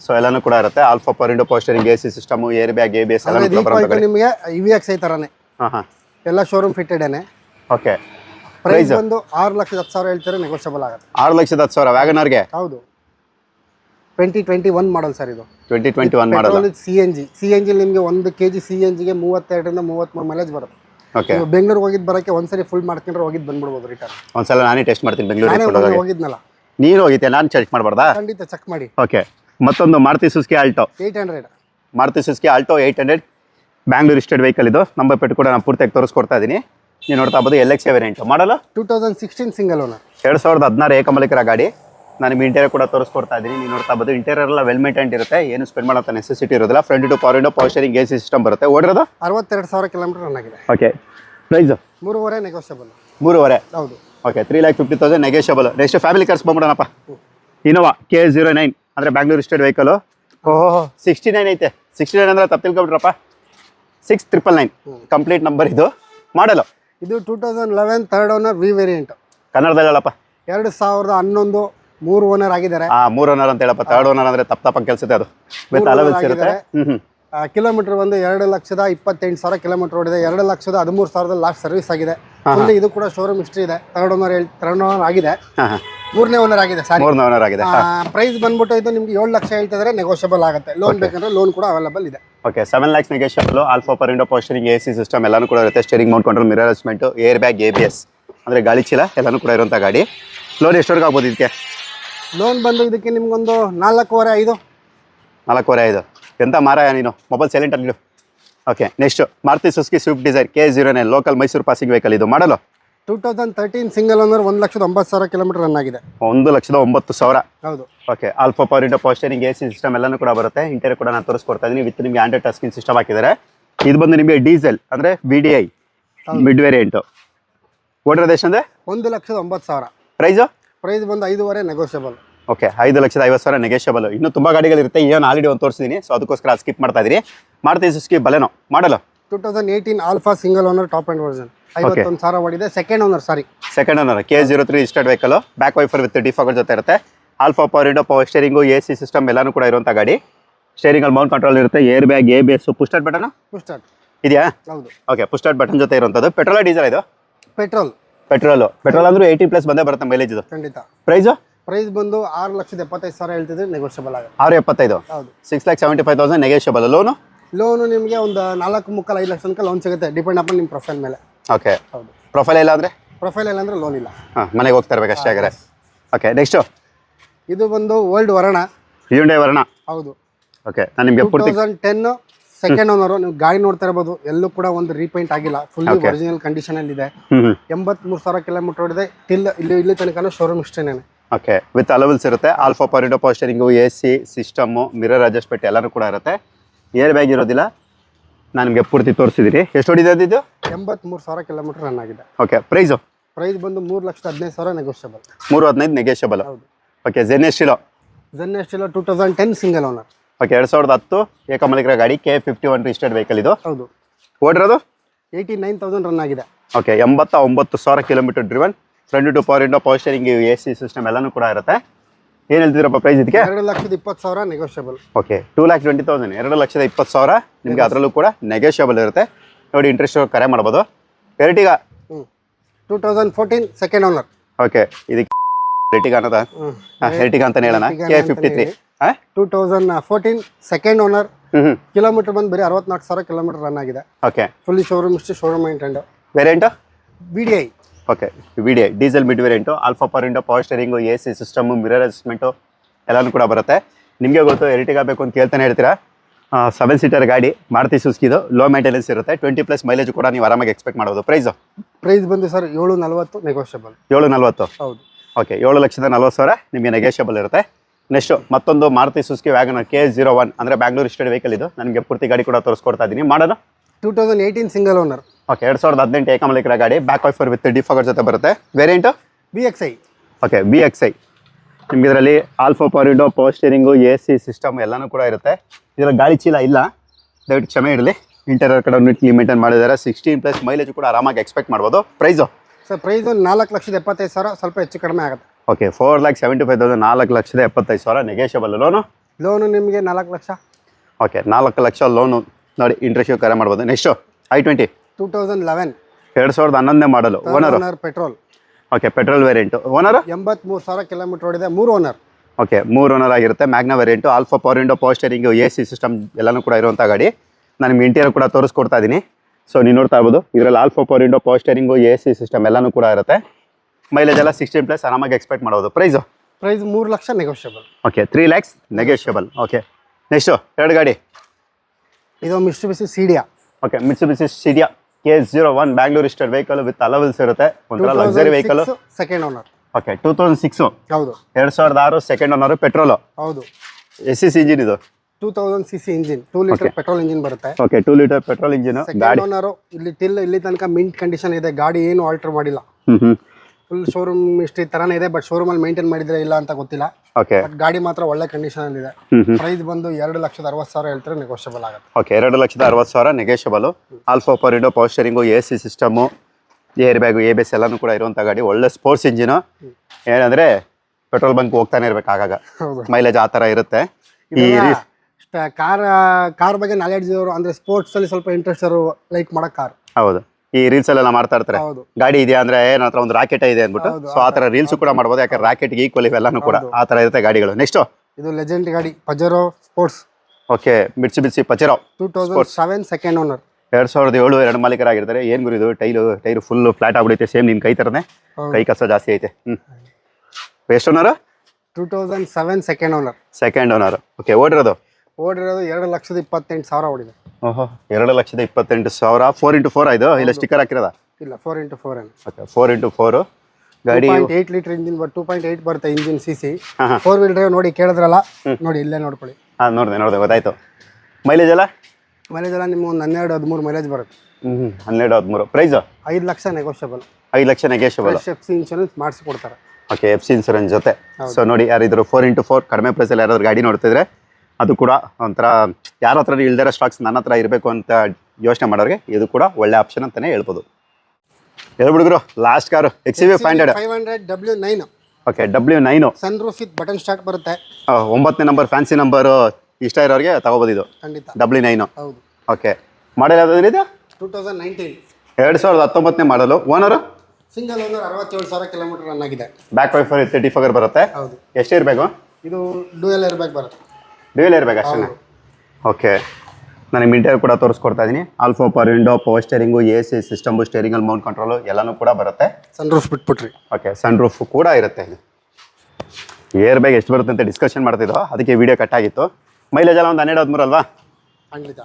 So ಎಲ್ಲಾನು ಕೂಡ ಇರುತ್ತೆ. Alpha power window power steering A C system air bag A B S ಬರುತ್ತೆ ನಿಮಗೆ V X I ಥರನೇ ಹಾಂ ಹಾಂ. ಎಲ್ಲ ಶೋರೂಮ್ ಫಿಟ್ಟೆಡೇನೆ ಓಕೆ ಪ್ರೈಸ್ ಒಂದು ಆರು ಲಕ್ಷದ ಹತ್ತು ಸಾವಿರ ಹೇಳ್ತಾರೆ ನೆಗೋಷಿಯಬಲ್ ಆಗುತ್ತೆ. ಆರು ಲಕ್ಷದ ಹತ್ತು ಸಾವಿರ ವ್ಯಾಗನರ್ಗೆ ಹೌದು. Twenty twenty one model sir ಇದು twenty twenty one model C N G C N G ನಿಮಗೆ ಒಂದು ಕೆ ಜಿ ಸಿ ಎನ್ ಜಿಗೆ ಮೂವತ್ತೆರಡರಿಂದ ಮೂವತ್ತ್ಮೂರು ಮೈಲೇಜ್ ಬರುತ್ತೆ. ಬೆಂಗಳೂರಿಗೆ ಹೋಗಿದ್ ಬರಕ್ಕೆ ಒಂದ್ಸರಿ ಫುಲ್ ಮಾಡ್ಕೊಂಡ್ರೆ ಹೋಗಿದ್ ಬಂದ್ಬಿಡ್ಬೋದು ರಿಟರ್ನ್ ಒಂದ್ಸಲ ನಾನೇ ಟೆಸ್ಟ್ ಮಾಡ್ತೀನಿ ಬೆಂಗಳೂರಿಗೆ ಹೋಗಿದ್ನಲ್ಲ. ನೀನು ಹೋಗಿದ್ದೆ ನಾನು ಚೆಕ್ ಮಾಡಬಾರ್ದಾ? ಖಂಡಿತ ಚೆಕ್ ಮಾಡಿ. ಓಕೆ ಮತ್ತೊಂದು Maruti Suzuki Alto. Eight hundred Maruti Suzuki Alto eight hundred Bangalore state vehicle ಇದು. ನಂಬರ್ ಪೆಟ್ಟು ಕೂಡ ನಾನು ಪೂರ್ತಿಯಾಗಿ ತೋರಿಸ್ಕೊಡ್ತಾ ಇದ್ದೀನಿ ನೀವು ನೋಡ್ತಾ ಬೋದು L X variant model? Two thousand sixteen single owner ಎರಡು ಸಾವಿರದ ಹದಿನಾರು ಏಕಮಲಿಕರ ಗಾಡಿ. ನಾನು ನಿಮ್ಮ ಇಂಟೀರಿಯರ್ ಕೂಡ ತೋರಿಸ್ಕೊಡ್ತಾ ಇದ್ದೀನಿ. ನೀವು ನೋಡ್ತಾ ಬೋದು ಇಂಟೀರಿಯರ್ ಎಲ್ಲ ವೆಲ್ ಮೇಂಟೈನ್ ಇರುತ್ತೆ. ಏನು ಸ್ಪೆಂಡ್ ಮಾಡೋ ನೆಸೆಸಿಟಿ ಇರೋದಿಲ್ಲ. Front two power window power steering A system ಬರುತ್ತೆ. ಓಡಿರೋದು? ಅರವತ್ತೆರಡು ಸಾವಿರ ಕಿಲೋಮೀಟರ್ ರನ್ ಆಗಿದೆ. ಓಕೆ ಪ್ರೈಸು ಮೂರುವರೆ ನೆಗೋಷಿಯಬಲ್ ಮೂರುವರೆ? ಹೌದು. Okay three lakh fifty thousand negotiable next family cars ಬಂದ್ಬಿಡೋಣಪ್ಪ. Innova K zero nine ಅಂದರೆ ಬ್ಯಾಂಗ್ಳೂರ್ ಸ್ಟೇಟ್ ವೆಹಿಕಲು ಓಹೋ. ಸಿಕ್ಸ್ಟಿ ನೈನ್ ಐತೆ ಸಿಕ್ಸ್ಟಿ ನೈನ್ ಅಂದರೆ ತಪ್ಪು ತಿಳ್ಕೊಬಿಟ್ರಪ್ಪ six triple nine complete number ಇದು. ಮಾಡಲು ಇದು two thousand eleven third owner V variant ಕನ್ನಡದಲ್ಲಿ ಹೇಳಪ್ಪ ಎರಡು ಸಾವಿರದ ಹನ್ನೊಂದು ಮೂರು ಓನರ್ ಆಗಿದ್ದಾರೆ. ಆ ಮೂರು ಓನರ್ ಅಂತ ಹೇಳಪ್ಪ. ತರ್ಡ್ ಓನರ್ ಅಂದ್ರೆ ತಪ್ಪ ತಪ್ಪ ಕೆಲಸ ಅದು ವಿತ್ ಅಲವೆನ್ಸ್ ಇರುತ್ತೆ. ಕಿಲೋಮೀಟರ್ ಬಂದು ಎರಡು ಲಕ್ಷದ ಇಪ್ಪತ್ತೆಂಟು ಸಾವಿರ ಕಿಲೋಮೀಟರ್ ಓಡಿದೆ. ಎರಡು ಲಕ್ಷದ ಹದಿಮೂರು ಸಾವಿರದ ಲಾಸ್ಟ್ ಸರ್ವಿಸ್ ಆಗಿದೆ. ಮುಂದೆ ಇದು ಕೂಡ ಶೋರೂಮ್ ಹಿಸ್ಟ್ರಿ ಇದೆ. ತರ್ಡ್ ಓನರ್ ತರ್ಡ್ ಓನರ್ ಆಗಿದೆ. ಮೂರನೇ ಓನರ್ ಆಗಿದೆ ಸಾರಿ ಮೂರನೇ ಓನರ್ ಆಗಿದೆ. ಪ್ರೈಸ್ ಬಂದ್ಬಿಟ್ಟು ಇದು ನಿಮ್ಗೆ ಏಳು ಲಕ್ಷ ಹೇಳ್ತಿದ್ರೆ ನೆಗೋಷಿಯಬಲ್ ಆಗುತ್ತೆ. ಲೋನ್ ಬೇಕಂದ್ರೆ ಲೋನ್ ಕೂಡ ಅವೈಲಬಲ್ ಇದೆ. Okay seven lakhs negotiable alpha power window power steering A C system ಎಲ್ಲಾನು ಕೂಡ ಇರುತ್ತೆ. Steering mount control mirror adjustment air bag A B S ಅಂದರೆ ಗಾಳಿ ಚೀಲ ಎಲ್ಲಾನು ಕೂಡ ಇರುವಂಥ ಗಾಡಿ. ಲೋನ್ ಎಷ್ಟೋರ್ಗ್ ಆಗ್ಬೋದು ಇದಕ್ಕೆ? ಲೋನ್ ಬಂದು ಇದಕ್ಕೆ ನಿಮ್ಗೊಂದು ನಾಲ್ಕೂವರೆ ಐದು? ನಾಲ್ಕೂವರೆ ಐದು. ಎಂತ ಮಾರಾಯ ನೀನು? ಮೊಬೈಲ್ ಸೈಲೆಂಟ್ ಅಲ್ಲಿ okay next Maruti Suzuki Swift Dzire K zero nine local Mysuru passing vehicle ಇದು. Model? Two thousand thirteen single owner ಒಂದು ಲಕ್ಷದ ಒಂಬತ್ತು ಸಾವಿರ ಕಿಲೋಮೀಟರ್ ರನ್ ಆಗಿದೆ. ಒಂದು ಲಕ್ಷದ ಒಂಬತ್ತು ಸಾವಿರ. ಹೌದು. Okay alpha power window power steering A C system ಎಲ್ಲನೂ ಕೂಡ ಬರುತ್ತೆ. ಇಂಟೀರಿಯರ್ ಕೂಡ ನಾನು ತೋರಿಸ್ಕೊಡ್ತಾ ಇದ್ದೀನಿ ವಿತ್ ನಿಮಗೆ ಆಂಡ್ರಾಯ್ಡ್ ಟಚ್ ಸ್ಕ್ರೀನ್ ಸಿಸ್ಟಮ್ ಹಾಕಿದ್ದಾರೆ. ಇದು ಬಂದು ನಿಮಗೆ ಡೀಸೆಲ್ ಅಂದರೆ V D I mid variant ಓಡಿರೋದು ಅಂದರೆ ಒಂದು ಲಕ್ಷದ ಒಂಬತ್ತು ಸಾವಿರ. ಪ್ರೈಸು ಪ್ರೈಸ್ ಬಂದು ಐದೂವರೆ ನೆಗೋಷಿಯಬಲ್ ಓಕೆ ಐದು ಲಕ್ಷದ ಐವತ್ತು ಸಾವಿರ ನೆಗೆಷಬಲ್ ಇನ್ನು ತುಂಬ ಗಾಡಿಗಳಿರುತ್ತೆ ಏನು ಆಲ್ರೆಡಿ ಒಂದು ತೋರಿಸಿದ್ದೀನಿ ಸೊ ಅದಕ್ಕೋಸ್ಕರ ಸ್ಕಿಪ್ ಮಾಡ್ತಾ ಇದ್ದೀರಿ ಮಾಡ್ತೀವಿ Suzuki Baleno model? Two thousand eighteen alpha single owner top end version ಐವತ್ತೊಂದು ಸಾವಿರ ಓಡಿದೆ second owner sorry second owner K zero three start vehicle back wiper with defogger ಜೊತೆ ಇರುತ್ತೆ. Alpha power window power steering A C system ಎಲ್ಲಾನು ಕೂಡ ಇರುವಂಥ ಗಾಡಿ. ಸ್ಟೇರಿಂಗಲ್ಲಿ ಮೌಂಟ್ ಕಂಟ್ರೋಲ್ ಇರುತ್ತೆ air bag A B S push start button start ಇದೆಯಾ? ಹೌದು. ಓಕೆ ಪುಸ್ಟಾರ್ಟ್ ಬಟನ್ ಜೊತೆ ಇರುವಂಥದ್ದು ಪೆಟ್ರೋಲ್ ಡೀಸೆಲ್ ಇದು? Petrol petrol. ಪೆಟ್ರೋಲ್ ಅಂದ್ರೆ ಏಯ್ಟಿ ಪ್ಲಸ್ ಬಂದೇ ಬರುತ್ತೆ ಮೈಲೇಜ್ ಇದು. ಖಂಡಿತ. ಪ್ರೈಸ್ ಪ್ರೈಸ್ ಬಂದು ಆರು ಲಕ್ಷದ ಎಪ್ಪತ್ತೈದು ಸಾವಿರ ಹೇಳ್ತಿದ್ರೆ ನೆಗೋಷಿಯಬಲ್ ಆಗುತ್ತೆ. ಆರು ಎಪ್ಪತ್ತೈದು? ಹೌದು. Six lakh seventy five thousand negotiable loan loan ನಿಮಗೆ ಒಂದು ನಾಲ್ಕು ಮುಕ್ಕಲ್ ಐದು ಲಕ್ಷ ತನಕ ಲೋನ್ ಸಿಗುತ್ತೆ ಡಿಪೆಂಡ್ ಅಪ್ ನಿಮ್ಮ ಪ್ರೊಫೈಲ್ ಮೇಲೆ. ಓಕೆ ಹೌದು. ಪ್ರೊಫೈಲ್ ಇಲ್ಲ ಅಂದ್ರೆ? ಪ್ರೊಫೈಲ್ ಇಲ್ಲ ಅಂದ್ರೆ ಲೋನ್ ಇಲ್ಲ. ಹಾಂ ಮನೆಗೆ ಹೋಗ್ತಾ ಇರ್ಬೇಕು ಅಷ್ಟೇ ಆಗಿದ್ರೆ ಓಕೆ ನೆಕ್ಸ್ಟು ಇದು ಬಂದು ಓಲ್ಡ್ ವರ್ಣ. ಹ್ಯುಂಡೈ ವರ್ಣ. ಹೌದು. ಓಕೆ ನಾನು ನಿಮಗೆ ಟೂ ಪೂರ್ತಿ ತೌಸಂಡ್ ಟೆನ್ ಸೆಕೆಂಡ್ ಓನರ್ ನೀವು ಗಾಡಿ ನೋಡ್ತಾ ಇರಬಹುದು ಎಲ್ಲೂ ಕೂಡ ಒಂದು ರೀಪೇಂಟ್ ಆಗಿಲ್ಲ. ಫುಲ್. ಒರಿಜಿನಲ್ ಕಂಡೀಷನ್ ಅಲ್ಲಿ ಇದೆ ಎಂಬತ್ ಮೂರ್ ಸಾವಿರ ಕಿಲೋಮೀಟರ್ ಇದೆ ಟಿಲ್ ಇಲ್ಲಿ ಇಲ್ಲಿ ತನಕ ಶೋರೂಮ್ ಇಷ್ಟೇನೆ ಓಕೆ ವಿತ್ ಅಲವಲ್ಸ್ ಇರುತ್ತೆ. Alpha power window power steering A C system mirror adjustment ಎಲ್ಲರೂ ಕೂಡ ಇರುತ್ತೆ. ಏರ್ ಬ್ಯಾಗ್ ಇರೋದಿಲ್ಲ. ನಾನು ನಿಮಗೆ ಪೂರ್ತಿ ತೋರಿಸಿದಿರಿ ಎಷ್ಟು ಹೊಡಿದೆ ಇದು ಎಂಬತ್ಮೂರು ಸಾವಿರ ಕಿಲೋಮೀಟರ್ ರನ್ ಆಗಿದೆ. ಓಕೆ ಪ್ರೈಸು ಪ್ರೈಸ್ ಬಂದು ಮೂರು ಲಕ್ಷದ ಹದಿನೈದು ಸಾವಿರ ನೆಗೋಷಿಯಬಲ್ ಮೂರು ಹದಿನೈದು negotiable okay Zen Estilo Zen Estilo two thousand ten single owner okay ಎರಡು ಸಾವಿರದ ಹತ್ತು ಏಕಮಲಿಕರ ಗಾಡಿ K fifty one registered vehicle ಇದು. ಹೌದು. ಓಡಿರೋದು? ಏಯ್ಟಿ ನೈನ್ ತೌಸಂಡ್ ರನ್ ಆಗಿದೆ. ಓಕೆ ಎಂಬತ್ತ ಒಂಬತ್ತು ಸಾವಿರ kilometre driven front two power window power steering A C system ಎಲ್ಲಾನು ಕೂಡ ಇರುತ್ತೆ. ಏನು ಹೇಳ್ತಿದ್ರಪ್ಪ ಪ್ರೈಸ್ ಇದಕ್ಕೆ? ಎರಡು ಲಕ್ಷದ ಇಪ್ಪತ್ತು ಸಾವಿರ negotiable okay two lakh twenty thousand ಎರಡು ಲಕ್ಷದ ಇಪ್ಪತ್ತು ಸಾವಿರ ನಿಮಗೆ ಅದರಲ್ಲೂ ಕೂಡ ನೆಗೋಷಿಯಬಲ್ ಇರುತ್ತೆ. ನೋಡಿ ಇಂಟ್ರೆಸ್ಟ್ ಕರೆ ಮಾಡ್ಬೋದು. ಎರಡೀಗ two thousand fourteen second owner okay ಇದಕ್ಕೆ ಎರ್ಟಿಗ ಅನ್ನೋದ ಎರ್ಟಿಗ ಅಂತಾನೆ ಹೇಳೋಣ? K fifty three two thousand fourteen second owner kilometre ಬಂದು ಬರೀ ಅರವತ್ನಾಲ್ಕು ಸಾವಿರ ಕಿಲೋಮೀಟರ್ ರನ್ ಆಗಿದೆ. ಓಕೆ ಫುಲ್ ಶೋರೂಮ್ ಇಷ್ಟು showroom intend variant B D I okay V D I diesel mid variant alpha power window power steering A C system mirror adjustment ಎಲ್ಲನೂ ಕೂಡ ಬರುತ್ತೆ. ನಿಮಗೆ ಗೊತ್ತು ಎರಿಟಿಗ ಬೇಕು ಅಂತ ಕೇಳ್ತಾನೆ ಹೇಳ್ತೀರಾ ಸೆವೆನ್ ಸೀಟರ್ ಗಾಡಿ ಮಾರುತಿ ಸುಸ್ಕಿದು ಲೋ ಮೈಂಟೆನೆನ್ಸ್ ಇರುತ್ತೆ. ಟ್ವೆಂಟಿ ಪ್ಲಸ್ ಮೈಲೇಜ್ ಕೂಡ ನೀವು ಆರಾಮಾಗಿ ಎಕ್ಸ್ಪೆಕ್ಟ್ ಮಾಡೋದು ಪ್ರೈಸು ಪ್ರೈಸ್ ಬಂದು ಸರ್ ಏಳು ನಲವತ್ತು ನೆಗೋಷಿಯಬಲ್ ಏಳು ನಲವತ್ತು? ಹೌದು. ಓಕೆ ಏಳು ಲಕ್ಷದ ನಲ್ವತ್ತು ಸಾವಿರ ನಿಮಗೆ ನೆಗೋಷಿಯಬಲ್ ಇರುತ್ತೆ. ನೆಕ್ಸ್ಟು ಮತ್ತೊಂದು Maruti Suzuki WagonR K zero one ಅಂದರೆ ಬ್ಯಾಂಗ್ಳೂರ್ ಸ್ಟೇಟ್ ವೆಹಿಕಲ್ ಇದು. ನನಗೆ ಪೂರ್ತಿ ಗಾಡಿ ಕೂಡ ತೋರಿಸ್ಕೊಡ್ತಾ ಇದ್ದೀನಿ ಮಾಡೋದು? Two thousand eighteen single owner okay ಎರಡು ಸಾವಿರದ ಹದಿನೆಂಟು ಏಕಮಲಿಕರ ಗಾಡಿ ಬ್ಯಾಕ್ ವೈಫರ್ ವಿತ್ ಡಿಫಾಗರ್ ಜೊತೆ ಬರುತ್ತೆ. Variant B X I okay B X I ನಿಮ್ಗೆ ಇದರಲ್ಲಿ alpha power window power steering A C system ಎಲ್ಲನೂ ಕೂಡ ಇರುತ್ತೆ. ಇದರಲ್ಲಿ ಗಾಳಿ ಚೀಲ ಇಲ್ಲ. ದಯವಿಟ್ಟು ಕ್ಷಮೆ ಇರಲಿ. ಇಂಟೀರಿಯರ್ ಕಡೆ ನೀಟ್ಲಿ ಮೇಂಟೈನ್ ಮಾಡಿದ್ದಾರೆ. ಸಿಕ್ಸ್ಟೀನ್ ಪ್ಲಸ್ ಮೈಲೇಜ್ ಕೂಡ ಆರಾಮಾಗಿ ಎಕ್ಸ್ಪೆಕ್ಟ್ ಮಾಡ್ಬೋದು. ಪ್ರೈಸು ಸರ್ ಪ್ರೈಸ್ ಒಂದು ನಾಲ್ಕು ಲಕ್ಷದ ಎಪ್ಪತ್ತೈದು ಸಾವಿರ ಸ್ವಲ್ಪ ಹೆಚ್ಚು ಕಡಿಮೆ ಆಗುತ್ತೆ. Okay four lakh seventy five thousand ನಾಲ್ಕು ಲಕ್ಷದ ಎಪ್ಪತ್ತೈದು ಸಾವಿರ ನೆಗೆಷಬಲ್ ಲೋನು ಲೋನು ನಿಮಗೆ ನಾಲ್ಕು ಲಕ್ಷ. ಓಕೆ ನಾಲ್ಕು ಲಕ್ಷ ಲೋನು ನೋಡಿ ಇಂಟ್ರೆಸ್ಟ್ ಕರೆ ಮಾಡ್ಬೋದು. Next I twenty two thousand eleven ಎರಡು ಸಾವಿರದ ಹನ್ನೊಂದನೇ ಮಾಡಲು owner owner petrol okay petrol variant owner ಎಂಬತ್ಮೂರು ಸಾವಿರ ಕಿಲೋಮೀಟರ್ ಓಡಿದೆ ಮೂರು ಓನರ್ ಓಕೆ ಮೂರು ಓನರ್ ಆಗಿರುತ್ತೆ. Magna variant alpha power window power steering A C system ಎಲ್ಲನೂ ಕೂಡ ಇರುವಂಥ ಗಾಡಿ. ನಾನು ನಿಮ್ಮ ಇಂಟೀರಿಯರ್ ಕೂಡ ತೋರಿಸ್ಕೊಡ್ತಾ ಇದ್ದೀನಿ ಸೊ ನೀವು ನೋಡ್ತಾ ಇರ್ಬೋದು. ಇದರಲ್ಲಿ alpha power window power steering A C system ಎಲ್ಲನೂ ಕೂಡ ಇರುತ್ತೆ. ಮೈಲೇಜ್ ಎಲ್ಲ ಸಿಕ್ಸ್ಟೀನ್ ಪ್ಲಸ್ ಆರಾಮಾಗಿ ಎಕ್ಸ್ಪೆಕ್ಟ್ ಮಾಡೋದು ಪ್ರೈಸು ಪ್ರೈಸ್ ಮೂರು lakh negotiable okay three lakhs negotiable okay next ಎರಡು ಗಾಡಿ. ಇದು Mitsubishi Cedia okay Mitsubishi Cedia K zero one Bangalore state vehicle with alloy wheels ಇರುತ್ತೆ ಒಂಥರ luxury vehicle second owner okay two thousand six ಹೌದು. ಎರಡು ಸಾವಿರದ ಆರು ಸೆಕೆಂಡ್ ಓನರು ಪೆಟ್ರೋಲು ಹೌದು. ಎಸ್ ಸಿ ಇಂಜಿನ್ ಇದು. Two thousand C C engine two litre petrol engine ಬರುತ್ತೆ. Okay two litre petrol engine ಗಾಡಿ. ಓನರು ಇಲ್ಲಿ ಟಿಲ್ ಇಲ್ಲಿ ತನಕ ಮಿಂಟ್ ಕಂಡೀಷನ್ ಇದೆ ಗಾಡಿ ಏನು ಆಲ್ಟರ್ ಮಾಡಿಲ್ಲ. ಫುಲ್ ಶೋರೂಮ್ ಇಷ್ಟು ತರಾನೇ ಇದೆ ಬಟ್ ಶೋರೂಮಲ್ಲಿ ಮೇಂಟೈನ್ ಮಾಡಿದ್ರೆ ಇಲ್ಲ ಅಂತ ಗೊತ್ತಿಲ್ಲ. ಓಕೆ ಬಟ್ ಗಾಡಿ ಮಾತ್ರ ಒಳ್ಳೆ ಕಂಡೀಷನ್ ಅಲ್ಲಿ ಇದೆ. ಪ್ರೈಸ್ ಬಂದು ಎರಡು ಲಕ್ಷದ ಅರವತ್ತು ಸಾವಿರ ಹೇಳ್ತಾರೆ ನೆಗೋಷಿಯಬಲ್ ಆಗುತ್ತೆ. ಓಕೆ ಎರಡು ಲಕ್ಷದ ಅರವತ್ತು ಸಾವಿರ negotiable alpha power power steering A C system air bag ABS ಎಲ್ಲಾನು ಕೂಡ ಇರುವಂತ ಗಾಡಿ. ಒಳ್ಳೆ ಸ್ಪೋರ್ಟ್ಸ್ ಇಂಜಿನು ಏನಂದ್ರೆ ಪೆಟ್ರೋಲ್ ಬಂಕ್ ಹೋಗ್ತಾನೆ ಇರ್ಬೇಕು ಆಗಾಗ. ಮೈಲೇಜ್ ಆ ತರ ಇರುತ್ತೆ. ಈ ಕಾರ್ ಕಾರ್ ಬಗ್ಗೆ ನಾಲೆಡ್ಜ್ ಇರೋರು ಅಂದ್ರೆ ಸ್ಪೋರ್ಟ್ಸ್ ಅಲ್ಲಿ ಸ್ವಲ್ಪ ಇಂಟ್ರೆಸ್ಟ್ ಇರೋ ಲೈಕ್ ಮಾಡೋ ಕಾರ್. ಹೌದು. ಈ ರೀಲ್ಸ್ ಅಲ್ಲೆಲ್ಲ ಮಾಡ್ತಾ ಇರ್ತಾರೆ. ಹೌದು. ಗಾಡಿ ಇದೆ ಅಂದ್ರೆ ಹತ್ರ ಒಂದು ರಾಕೆಟ್ ಇದೆ ಅಂದ್ಬಿಟ್ಟು. ಸೊ ಆ ಥರ ರೀಲ್ಸ್ ಕೂಡ ಮಾಡ್ಬೋದು. ಯಾಕಂದ್ರೆ ರಾಕೆಟ್ ಈಕ್ವಲ್ ಇವೆಲ್ಲಾನು ಕೂಡ ಆ ಥರ ಇರುತ್ತೆ ಗಾಡಿಗಳು. ನೆಕ್ಸ್ಟ್ ಇದು ಲೆಜೆಂಡ್ ಗಾಡಿ ಪಜರೋ ಸ್ಪೋರ್ಟ್ಸ್ ಓಕೆ ಬಿಡ್ಸಿ ಬಿಡ್ಸಿ Pajero two thousand seven second owner ಎರಡ್ ಸಾವಿರದ ಏಳು ಎರಡು ಮಾಲೀಕರಾಗಿರ್ತಾರೆ. ಏನ್ ಗುರು ಇದು? ಟೈಲು ಟೈರ್ ಫುಲ್ ಫ್ಲಾಟ್ ಆಗ್ಬಿಡುತ್ತೆ ಸೇಮ್ ನಿನ್ ಕೈ ತರನೇ. ಕೈ ಕಸ ಜಾಸ್ತಿ ಐತೆ. ಹ್ಮ್. ಎಷ್ಟು owner two thousand seven second owner second owner okay ಓಡಿರೋದು? ಓಡಿರೋದು ಎರಡು ಲಕ್ಷದ ಇಪ್ಪತ್ತೆಂಟು ಸಾವಿರ ಓಡಿದೆ. ಓಹೋ ಎರಡು ಲಕ್ಷದ ಇಪ್ಪತ್ತೆಂಟು ಸಾವಿರ. ಫೋರ್ ಇಂಟು ಫೋರ್ ಆಯ್ತು ಇಲ್ಲ ಸ್ಟಿಕ್ಕರ್ ಹಾಕಿರೋದ? ಇಲ್ಲ ಫೋರ್ ಇಂಟು ಫೋರ್ ಏನು ಓಕೆ ಫೋರ್ ಇಂಟು ಫೋರು ಗಾಡಿ eight eight litre engine but two point eight ಬರುತ್ತೆ engine C C. Four wheel drive ನೋಡಿ ಕೇಳಿದ್ರಲ್ಲ? ನೋಡಿ ಇಲ್ಲೇ ನೋಡ್ಕೊಳ್ಳಿ. ಹಾಂ ನೋಡಿದೆ ನೋಡಿದೆ ಗೊತ್ತಾಯ್ತು. ಮೈಲೇಜ್ ಎಲ್ಲ? ಮೈಲೇಜ್ ಎಲ್ಲ ನಿಮ್ಗೆ ಒಂದು ಹನ್ನೆರಡು ಹದಿಮೂರು ಮೈಲೇಜ್ ಬರುತ್ತೆ. ಹ್ಞೂ ಹನ್ನೆರಡು ಹದಿಮೂರು. ಪ್ರೈಸು ಐದು ಲಕ್ಷ ನೆಗೋಷಿಯಬಲ್ ಐದು lakh negotiable F C insurance ಮಾಡಿಸ್ಕೊಡ್ತಾರೆ ಓಕೆ ಎಫ್ ಸಿ ಇನ್ಶೂರೆನ್ಸ್ ಜೊತೆ. ಸೊ ನೋಡಿ ಯಾರಿದ್ರು ಫೋರ್ ಇಂಟು ಫೋರ್ ಕಡಿಮೆ ಪ್ರೈಸಲ್ಲಿ ಯಾರಾದ್ರು ಗಾಡಿ ನೋಡ್ತಿದ್ರೆ ಅದು ಕೂಡ ಒಂಥರ ಯಾರ ಹತ್ರ ಇಲ್ದಿರೋ ಸ್ಟಾಕ್ಸ್ ನನ್ನ ಹತ್ರ ಇರಬೇಕು ಅಂತ ಯೋಚನೆ ಮಾಡೋರಿಗೆ ಇದು ಕೂಡ ಒಳ್ಳೆ ಆಪ್ಷನ್ ಅಂತಾನೆ ಹೇಳ್ಬೋದು. ಹೇಳ್ಬಿಡುಗ್ರು last car X V five hundred five hundred W nine okay W nine sunroof with button start ಬರುತ್ತೆ. ಒಂಬತ್ತನೇ ನಂಬರ್ ಫ್ಯಾನ್ಸಿ ನಂಬರ್ ಇಷ್ಟ ಇರೋರಿಗೆ ತಗೋಬೋದು ಇದು. ಖಂಡಿತ. ಡಬ್ಲ್ಯೂ ನೈನು ಹೌದು. ಓಕೆ ಮಾಡಲ್ ಯಾವ್ದು ಇದು ಟೂ ತೌಸಂಡ್ ನೈನ್ಟೀನ್ ಎರಡು ಸಾವಿರದ ಹತ್ತೊಂಬತ್ತನೇ ಮಾಡಲು ಓನರು ಸಿಂಗಲ್ ಓನರ್ ಅರವತ್ತೇಳು ಸಾವಿರ ಕಿಲೋಮೀಟರ್ ರನ್ ಆಗಿದೆ. ಬ್ಯಾಕ್ ವೈಫರ್ ತರ್ಟಿ ಫೈವ್ ಬರುತ್ತೆ. ಹೌದು. ಎಷ್ಟು ಇರಬೇಕು ಇದು ಡೂಎಲ್ ಇರಬೇಕು ಬರುತ್ತೆ. ಡ್ಯೂಯಲ್ ಇರಬೇಕು ಅಷ್ಟೇ. ಓಕೆ ನಾನು ಇಂಟೀರಿಯರ್ ಕೂಡ ತೋರಿಸ್ಕೊಡ್ತಾ ಇದ್ದೀನಿ alpha power window power steering A C system steering ಅಲ್ಲಿ ಮೌಂಟ್ ಕಂಟ್ರೋಲು ಎಲ್ಲನೂ ಕೂಡ ಬರುತ್ತೆ. ಸನ್ ರೂಫ್ ಬಿಟ್ಬಿಟ್ರಿ. ಓಕೆ ಸನ್ ರೂಫ್ ಕೂಡ ಇರುತ್ತೆ ಇದು ಏರ್ ಬ್ಯಾಗ್ ಎಷ್ಟು ಬರುತ್ತೆ ಅಂತ ಡಿಸ್ಕಷನ್ ಮಾಡ್ತಿದ್ದೋ ಅದಕ್ಕೆ ವಿಡಿಯೋ ಕಟ್ ಆಗಿತ್ತು. ಮೈಲೇಜ್ ಎಲ್ಲ ಒಂದು ಹನ್ನೆರಡು ಹದಿಮೂರು ಅಲ್ವಾ? ಖಂಡಿತ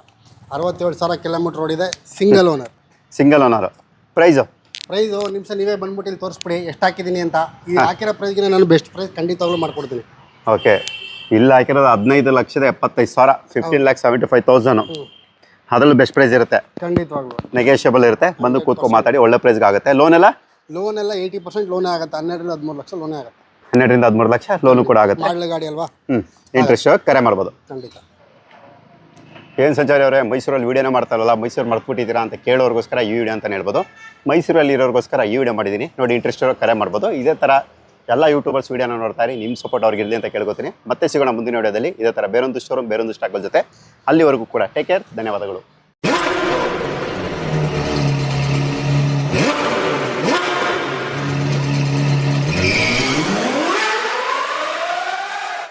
ಅರವತ್ತೇಳು ಸಾವಿರ ಕಿಲೋಮೀಟರ್ ಓಡಿದೆ. Single owner single owner price price ನಿಮಿಷ ನೀವೇ ಬಂದ್ಬಿಟ್ಟು ಇಲ್ಲಿ ತೋರಿಸ್ಬಿಡಿ. ಎಷ್ಟು ಹಾಕಿದ್ದೀನಿ ಅಂತ. ಈ ಹಾಕಿರೋ ಪ್ರೈಸ್ಗೆ ನಾನು ಬೆಸ್ಟ್ ಪ್ರೈಸ್ ಖಂಡಿತವಾಗ್ಲೂ ಮಾಡ್ಕೊಡ್ತೀನಿ. ಓಕೆ ಇಲ್ಲಿ ಹಾಕಿರೋದು ಹದಿನೈದು ಲಕ್ಷದ ಎಪ್ಪತ್ತೈದು ಸಾವಿರ fifteen lakh seventy five thousand ಅದ್ರಲ್ಲಿ ಬೆಸ್ಟ್ ಪ್ರೈಸ್ ಇರುತ್ತೆ. ಖಂಡಿತವಾಗ್ಲೂ. ನೆಗೋಷಿಯಬಲ್ ಇರುತ್ತೆ. ಬಂದು ಕೂತ್ಕೊಂಡು ಮಾತಾಡಿ ಒಳ್ಳೆ ಪ್ರೈಸ್ಗೆ ಆಗುತ್ತೆ. ಲೋನ್ ಎಲ್ಲ? ಲೋನ್ ಎಲ್ಲ ಏಯ್ಟಿ ಪರ್ಸೆಂಟ್ ಲೋನ್ ಆಗುತ್ತೆ. ಹನ್ನೆರಡರಿಂದ ಹದಿಮೂರು ಲಕ್ಷ ಲೋನ್ ಆಗುತ್ತೆ. ಹನ್ನೆರಡರಿಂದ ಹದಿಮೂರು ಲಕ್ಷ ಲೋನು ಕೂಡ ಆಗುತ್ತೆ. ಮಾಡಲ ಗಾಡಿ ಅಲ್ವಾ? ಹ್ಞೂ ಇಂಟ್ರೆಸ್ಟ್ ಕರೆ ಮಾಡ್ಬೋದು. ಖಂಡಿತ. ಏನು ಸಂಚಾರಿ ಅವರೇ ಮೈಸೂರಲ್ಲಿ ವೀಡಿಯೋನೇ ಮಾಡ್ತಾರಲ್ಲ ಮೈಸೂರು ಮರ್ತ್ಬಿಟ್ಟಿದ್ದೀರಾ ಅಂತ ಕೇಳೋರ್ಗೋಸ್ಕರ ಈ ವಿಡಿಯೋ ಅಂತ ಹೇಳ್ಬೋದು. ಮೈಸೂರಲ್ಲಿ ಇರೋರ್ಗೋಸ್ಕರ ಈ ವಿಡಿಯೋ ಮಾಡಿದ್ದೀನಿ. ನೋಡಿ ಇಂಟ್ರೆಸ್ಟ್ ಇರೋ ಕರೆ ಮಾಡ್ಬೋದು. ಇದೇ ಥರ ಎಲ್ಲ ಯೂಟ್ಯೂಬರ್ಸ್ ವೀಡಿಯೋನ ನೋಡ್ತಾರೆ ನಿಮ್ಮ ಸಪೋರ್ಟ್ ಅವ್ರಿಗೆ ಇರಲಿ ಅಂತ ಕೇಳ್ಕೊತೀನಿ. ಮತ್ತೆ ಸಿಗೋಣ ಮುಂದಿನ ವಿಡಿಯೋದಲ್ಲಿ ಇದೇ ಥರ ಬೇರೊಂದು ಶೋರೂಮ್ ಬೇರೊಂದು ಸ್ಟಾಕ್ಗಳ ಜೊತೆ. ಅಲ್ಲಿವರೆಗೂ ಕೂಡ ಟೇಕ್ ಕೇರ್ ಧನ್ಯವಾದಗಳು.